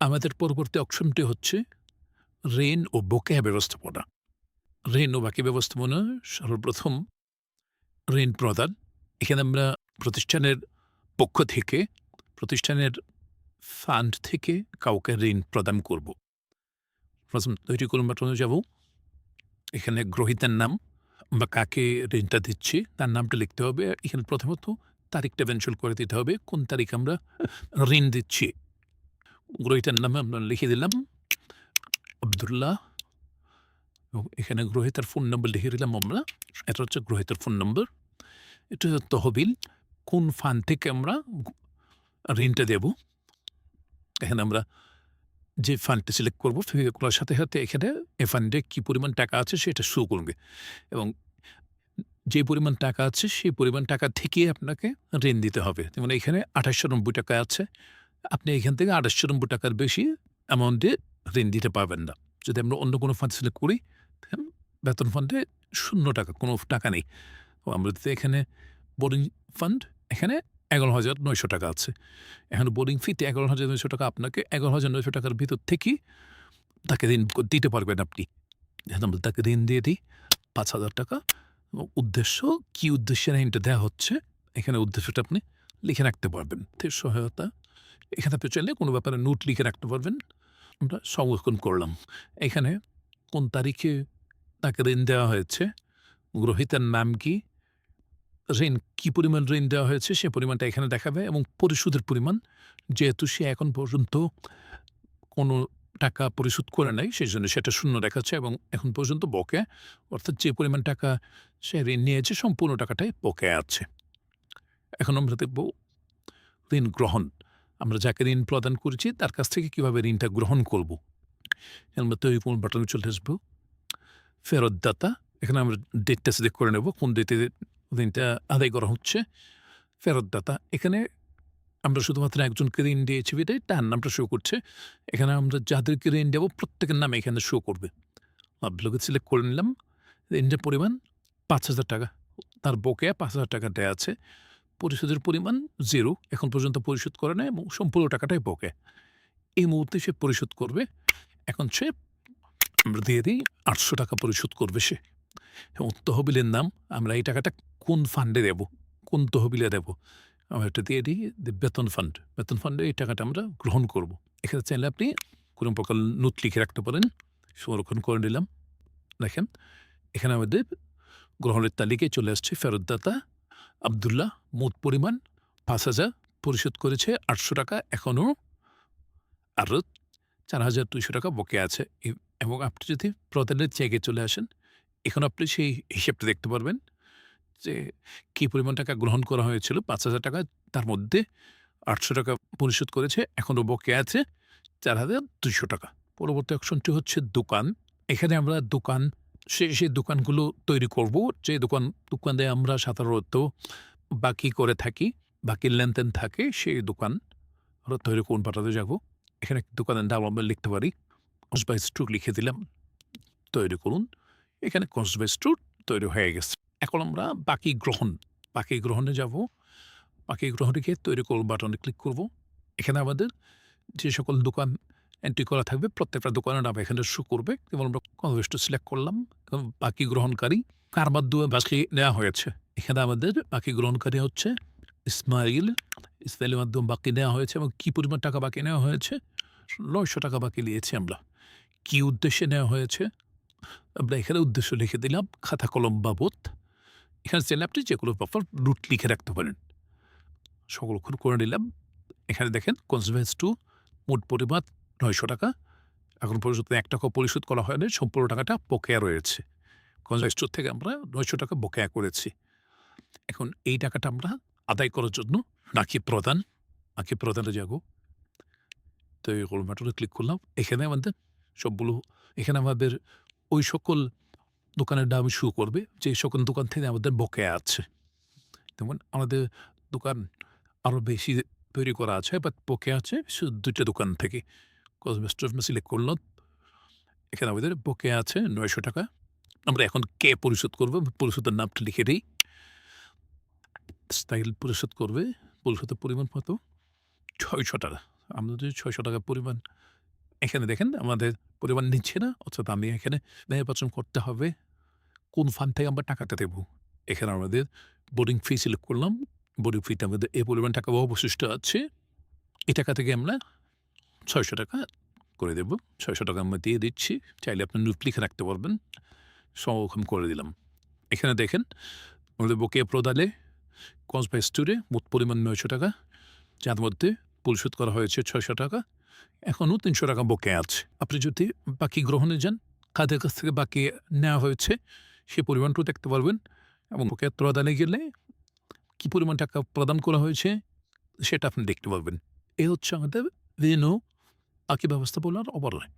আমাদের পরবর্তী অপশনটি হচ্ছে ঋণ ও বকেয়া ব্যবস্থাপনা। ঋণ ও বাকি ব্যবস্থাপনা সর্বপ্রথম ঋণ প্রদান। এখানে আমরা প্রতিষ্ঠানের পক্ষ থেকে, প্রতিষ্ঠানের ফান্ড থেকে কাউকে ঋণ প্রদান করব। প্রথম তৈরি করুন বাটনে যাব। এখানে গ্রহীতার নাম বা কাকে ঋণটা দিচ্ছি, তার নামটা লিখতে হবে। এখানে প্রথমত তারিখটা মেনশন করে দিতে হবে। কোন তারিখ আমরা ঋণ দিচ্ছি? গ্রহীতার নামে আমরা লিখে দিলাম আবদুল্লাহ এখানে গ্রহীতার ফোন নম্বর লিখে দিলাম আমরা। এটা হচ্ছে গ্রহীতার ফোন নম্বর এটা তহবিল। কোন ফান্ড থেকে আমরা ঋণটা দেব? এখানে আমরা যে ফান্ডটা সিলেক্ট করব সেগুলোর সাথে সাথে এখানে এ ফান্ডে কী পরিমাণ টাকা আছে সেটা শো করবে। এবং যে পরিমাণ টাকা আছে, সেই পরিমাণ টাকা থেকে আপনাকে ঋণ দিতে হবে। যেমন এখানে আঠাশশো নব্বই টাকা আছে। আপনি এখান থেকে আঠাশশো নব্বই টাকার বেশি অ্যামাউন্টে ঋণ দিতে পারবেন না। যদি আমরা অন্য কোনো ফান্ড সিলেক্ট করি বেতন ফান্ডে শূন্য টাকা, কোনো টাকা নেই। আমরা যদি এখানে বোর্ডিং ফান্ড এখানে এগারো হাজার নয়শো টাকা আছে। এখন বোর্ডিং ফিতে এগারো হাজার নয়শো টাকা, আপনাকে এগারো হাজার নয়শো টাকার ভিতর থেকেই তাকে ঋণ দিতে পারবেন আপনি। আমরা তাকে ঋণ দিয়ে দিই পাঁচ হাজার টাকা। উদ্দেশ্য, কি উদ্দেশ্যে ঋণটা দেওয়া হচ্ছে, এখানে উদ্দেশ্যটা আপনি লিখে রাখতে পারবেন। সহায়তা এখানে আপনি চাইলে কোনো ব্যাপারে নোট লিখে রাখতে পারবেন। আমরা সংরক্ষণ করলাম। এখানে কোন তারিখে তাকে ঋণ দেওয়া হয়েছে? গ্রহীতার নাম কি? ঋণ কি পরিমাণ ঋণ দেওয়া হয়েছে? সে পরিমাণটা এখানে দেখাবে এবং পরিশোধের পরিমাণ। যেহেতু সে এখন পর্যন্ত কোনো টাকা পরিশোধ করে নাই, সেই জন্য সেটা শূন্য দেখাচ্ছে এবং এখন পর্যন্ত বকে। অর্থাৎ যে পরিমাণ টাকা সে ঋণ নিয়েছে, সম্পূর্ণ টাকাটাই বকে আছে। এখন আমরা দেখব ঋণ গ্রহণ। আমরা যাকে ঋণ প্রদান করেছি, তার কাছ থেকে কীভাবে ঋণটা গ্রহণ করব? আমরা তৈরি কোন বাটনে চলে আসব। ফেরতদাতা, এখানে আমরা ডেটটা সিলেক্ট করে নেব, কোন ডেটে ঋণটা আদায় করা হচ্ছে। ফেরতদাতা, এখানে আমরা শুধুমাত্র একজনকে ঋণ দিয়েছি বিটাই তার নামটা শো করছে। এখানে আমরা যাদেরকে ঋণ দেবো, প্রত্যেকের নাম এখানে শো করবে। আব্দুলকে সিলেক্ট করে নিলাম। ঋণের পরিমাণ পাঁচ হাজার টাকা। তার বকেয়া পাঁচ হাজার টাকা দেওয়া আছে। পরিশোধের পরিমাণ জিরো এখন পর্যন্ত পরিশোধ করে না এবং সম্পূর্ণ টাকাটাই বকে। এই মুহূর্তে সে পরিশোধ করবে, এখন সে আমরা দিয়ে দিই আটশো টাকা পরিশোধ করবে সে। এবং তহবিলের নাম, আমরা এই টাকাটা কোন ফান্ডে দেব? কোন তহবিলে দেব? আমরা এটা দিয়ে দিই বেতন ফান্ড বেতন ফান্ডে এই টাকাটা আমরা গ্রহণ করব। এখানে চাইলে আপনি কোনো প্রকার নোট লিখে রাখতে পারেন। সংরক্ষণ করে নিলাম। দেখেন, এখানে আমাদের গ্রহণের তালিকায় চলে আসছে ফেরতদাতা আবদুল্লাহ মোট পরিমাণ পাঁচ হাজার পরিশোধ করেছে আটশো টাকা এখনও আরও চার হাজার দুইশো টাকা বকে আছে। এবং আপনি যদি প্রদানের চেকে চলে আসেন, এখন আপনি সেই হিসেবটা দেখতে পারবেন যে কী পরিমাণ টাকা গ্রহণ করা হয়েছিল। পাঁচ হাজার টাকা তার মধ্যে আটশো টাকা পরিশোধ করেছে এখনও বকে আছে চার হাজার দুশো টাকা। পরবর্তী অপশনটি হচ্ছে দোকান। এখানে আমরা দোকান সে সেই দোকানগুলো তৈরি করব। যে দোকান, দোকানে আমরা সাধারণত বাকি করে থাকি, বাকি লেনদেন থাকে, সেই দোকান আমরা তৈরি করুন পাঠাতে যাব। এখানে দোকানের নাম আমরা লিখতে পারি কসবাই স্ট্রুট লিখে দিলাম, তৈরি করুন। এখানে কসবাই স্ট্রুট তৈরি হয়ে গেছে। এখন আমরা বাকি গ্রহণ, বাকি গ্রহণে যাব। বাকি গ্রহণটিকে তৈরি করুন বাটনে ক্লিক করব। এখানে আমাদের যে সকল দোকান এন্ট্রি করা থাকবে, প্রত্যেকটা দোকানের নাম এখানে শো করবে, এবং আমরা কনভেস্ট সিলেক্ট করলাম, এবং বাকি গ্রহণকারী কার মাধ্যমে বাকি নেওয়া হয়েছে? এখানে আমাদের বাকি গ্রহণকারী হচ্ছে ইসমাইল। ইসমাইলের মাধ্যমে বাকি নেওয়া হয়েছে, এবং কী পরিমাণ টাকা বাকি নেওয়া হয়েছে? নয়শো টাকা বাকি নিয়েছি আমরা। কী উদ্দেশ্যে নেওয়া হয়েছে? আমরা এখানে উদ্দেশ্য লিখে দিলাম, খাতা কলম বাবদ। এখানে চাইলে আপনি যে কোনো ব্যাপার রুট লিখে রাখতে পারেন। সংরক্ষণ করে নিলাম। এখানে দেখেন কনসভেন্স টু মোট পরিমাণ নয়শো টাকা। এখন পর্যন্ত এক টাকা পরিশোধ করা হয়নি, সম্পূর্ণ টাকাটা বকেয়া রয়েছে। কনভেন্স টু থেকে আমরা নয়শো টাকা বকেয়া করেছি। এখন এই টাকাটা আমরা আদায় করার জন্য নাকি প্রদান নাকি প্রদানে যাব তো এই কলমাটনে ক্লিক করলাম। এখানে আমাদের সবগুলো, এখানে আমাদের ওই সকল দোকানের দাম শু করবে, যে সকল দোকান থেকে আমাদের বকেয়া আছে। যেমন আমাদের দোকান আরও বেশি তৈরি করা আছে বাট বকেয়া আছে শুধু দুইটা দোকান থেকে। কসমেস্টার সিলেক্ট করলাম এখানে আমাদের বকেয়া আছে নয়শো টাকা। আমরা এখন কে পরিশোধ করব? পরিশোধের নামটা লিখে দিই। স্টাইল পরিশোধ করবে, পরিশোধের পরিমাণ কত? ছয়শো টাকা। আমাদের ছয়শো টাকা পরিমাণ, এখানে দেখেন আমাদের পরিমাণ নিচ্ছে না, অর্থাৎ আমি এখানে নির্বাচন করতে হবে। কোন ফান্ড থেকে আমরা টাকাটা দেবো? এখানে আমাদের বোর্ডিং ফি সিলেক্ট করলাম। বোর্ডিং ফিতে আমাদের এই পরিমাণ টাকা অবশিষ্ট আছে। এই টাকা থেকে আমরা ছয়শো টাকা করে দেবো। ছয়শো টাকা আমরা দিয়ে দিচ্ছি। চাইলে আপনি নোট লিখে রাখতে পারবেন। সংরক্ষণ করে দিলাম। এখানে দেখেন আমাদের বকেয়া প্রদানে কসবাই স্টোরে মোট পরিমাণ নয়শো টাকা। যার মধ্যে পরিশোধ করা হয়েছে ছয়শো টাকা। এখনও তিনশো টাকা বকে আছে। আপনি যদি বাকি গ্রহণে যান, কাদের কাছ থেকে বাকি নেওয়া হয়েছে, সে পরিমাণটাও দেখতে পারবেন। এবং বকেয়া প্রদানে গেলে কী পরিমাণ টাকা প্রদান করা হয়েছে, সেটা আপনি দেখতে পারবেন। এ হচ্ছে আমাদের ঋণ আকি ব্যবস্থাপনার অবলয়